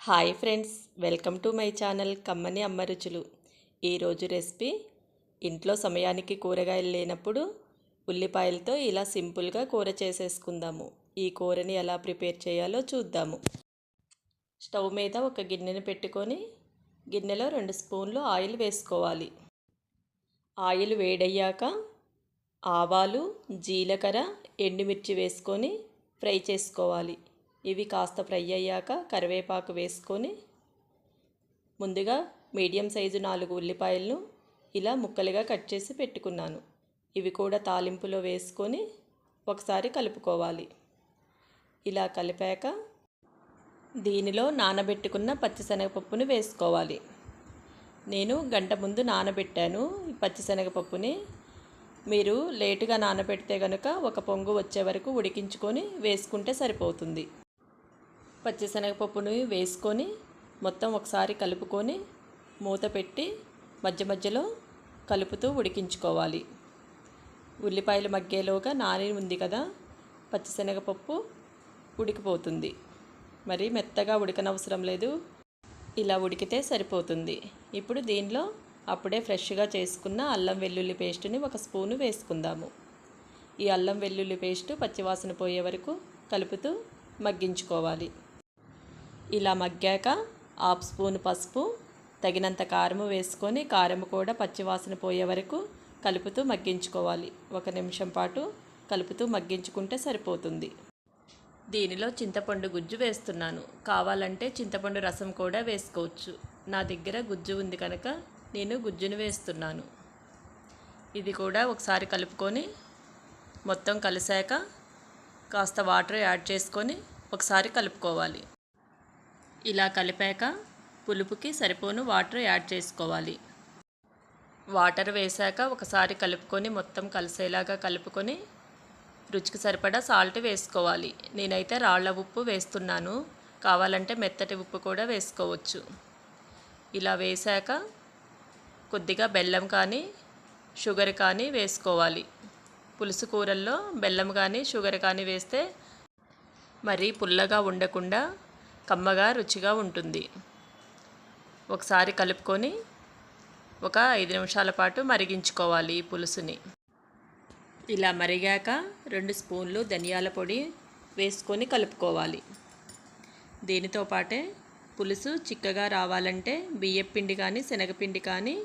Hi friends welcome to my channel కమ్మని అమ్మ రుచులు. ఈరోజు రెసిపీ ఇంట్లో సమయానికి కూరగాయలు లేనప్పుడు ఉల్లిపాయలతో ఇలా సింపుల్గా కూర చేసేసుకుందాము. ఈ కూరని ఎలా ప్రిపేర్ చేయాలో చూద్దాము. స్టవ్ మీద ఒక గిన్నెను పెట్టుకొని గిన్నెలో రెండు స్పూన్లు ఆయిల్ వేసుకోవాలి. ఆయిల్ వేడయ్యాక ఆవాలు జీలకర్ర ఎండుమిర్చి వేసుకొని ఫ్రై చేసుకోవాలి. ఇవి కాస్త ఫ్రై అయ్యాక కరివేపాకు వేసుకొని ముందుగా మీడియం సైజు నాలుగు ఉల్లిపాయలను ఇలా ముక్కలుగా కట్ చేసి పెట్టుకున్నాను. ఇవి కూడా తాలింపులో వేసుకొని ఒకసారి కలుపుకోవాలి. ఇలా కలిపాక దీనిలో నానబెట్టుకున్న పచ్చిశనగపప్పును వేసుకోవాలి. నేను గంట ముందు నానబెట్టాను ఈ పచ్చిశనగపప్పుని. మీరు లేటుగా నానబెడితే కనుక ఒక పొంగు వచ్చే వరకు ఉడికించుకొని వేసుకుంటే సరిపోతుంది. పచ్చిశనగపప్పుని వేసుకొని మొత్తం ఒకసారి కలుపుకొని మూత పెట్టి మధ్య మధ్యలో కలుపుతూ ఉడికించుకోవాలి. ఉల్లిపాయలు మగ్గేలోగా నాని ఉంది కదా పచ్చిశనగపప్పు ఉడికిపోతుంది. మరి మెత్తగా ఉడకనవసరం లేదు. ఇలా ఉడికితే సరిపోతుంది. ఇప్పుడు దీనిలో అప్పుడే ఫ్రెష్గా చేసుకున్న అల్లం వెల్లుల్లి పేస్ట్ని ఒక స్పూను వేసుకుందాము. ఈ అల్లం వెల్లుల్లి పేస్ట్ పచ్చివాసన పోయే వరకు కలుపుతూ మగ్గించుకోవాలి. ఇలా మగ్గాక హాఫ్ స్పూన్ పసుపు తగినంత కారము వేసుకొని కారం కూడా పచ్చివాసన పోయే వరకు కలుపుతూ మగ్గించుకోవాలి. ఒక నిమిషం పాటు కలుపుతూ మగ్గించుకుంటే సరిపోతుంది. దీనిలో చింతపండు గుజ్జు వేస్తున్నాను. కావాలంటే చింతపండు రసం కూడా వేసుకోవచ్చు. నా దగ్గర గుజ్జు ఉంది కనుక నేను గుజ్జును వేస్తున్నాను. ఇది కూడా ఒకసారి కలుపుకొని మొత్తం కలిసాక కాస్త వాటర్ యాడ్ చేసుకొని ఒకసారి కలుపుకోవాలి. ఇలా కలిపాక పులుపుకి సరిపోను వాటర్ యాడ్ చేసుకోవాలి. వాటర్ వేశాక ఒకసారి కలుపుకొని మొత్తం కలిసేలాగా కలుపుకొని రుచికి సరిపడా సాల్ట్ వేసుకోవాలి. నేనైతే రాళ్ళ ఉప్పు వేస్తున్నాను. కావాలంటే మెత్తటి ఉప్పు కూడా వేసుకోవచ్చు. ఇలా వేశాక కొద్దిగా బెల్లం కానీ షుగర్ కానీ వేసుకోవాలి. పులుసు కూరల్లో బెల్లం కానీ షుగర్ కానీ వేస్తే మరీ పుల్లగా ఉండకుండా కమ్మగా రుచిగా ఉంటుంది. ఒకసారి కలుపుకొని ఒక ఐదు నిమిషాల పాటు మరిగించుకోవాలి ఈ పులుసుని. ఇలా మరిగాక రెండు స్పూన్లు ధనియాల పొడి వేసుకొని కలుపుకోవాలి. దీనితో పాటే పులుసు చిక్కగా రావాలంటే బియ్యపిండి కానీ శనగపిండి కానీ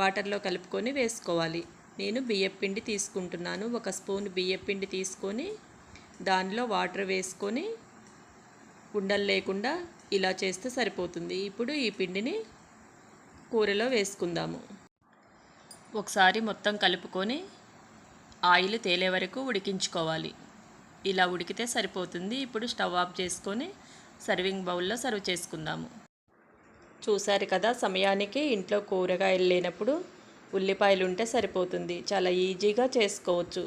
వాటర్లో కలుపుకొని వేసుకోవాలి. నేను బియ్యపిండి తీసుకుంటున్నాను. ఒక స్పూన్ బియ్యపిండి తీసుకొని దానిలో వాటర్ వేసుకొని ఉండలు లేకుండా ఇలా చేస్తే సరిపోతుంది. ఇప్పుడు ఈ పిండిని కూరలో వేసుకుందాము. ఒకసారి మొత్తం కలుపుకొని ఆయిల్ తేలే వరకు ఉడికించుకోవాలి. ఇలా ఉడికితే సరిపోతుంది. ఇప్పుడు స్టవ్ ఆఫ్ చేసుకొని సర్వింగ్ బౌల్లో సర్వ్ చేసుకుందాము. చూశారు కదా సమయానికి ఇంట్లో కూరగాయలు లేనప్పుడు ఉల్లిపాయలు ఉంటే సరిపోతుంది. చాలా ఈజీగా చేసుకోవచ్చు.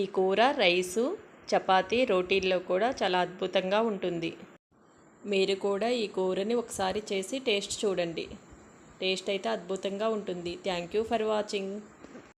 ఈ కూర రైసు చపాతీ రోటీల్లో కూడా చాలా అద్భుతంగా ఉంటుంది. మీరు కూడా ఈ కూరని ఒకసారి చేసి టేస్ట్ చూడండి. టేస్ట్ అయితే అద్భుతంగా ఉంటుంది. Thank you for watching.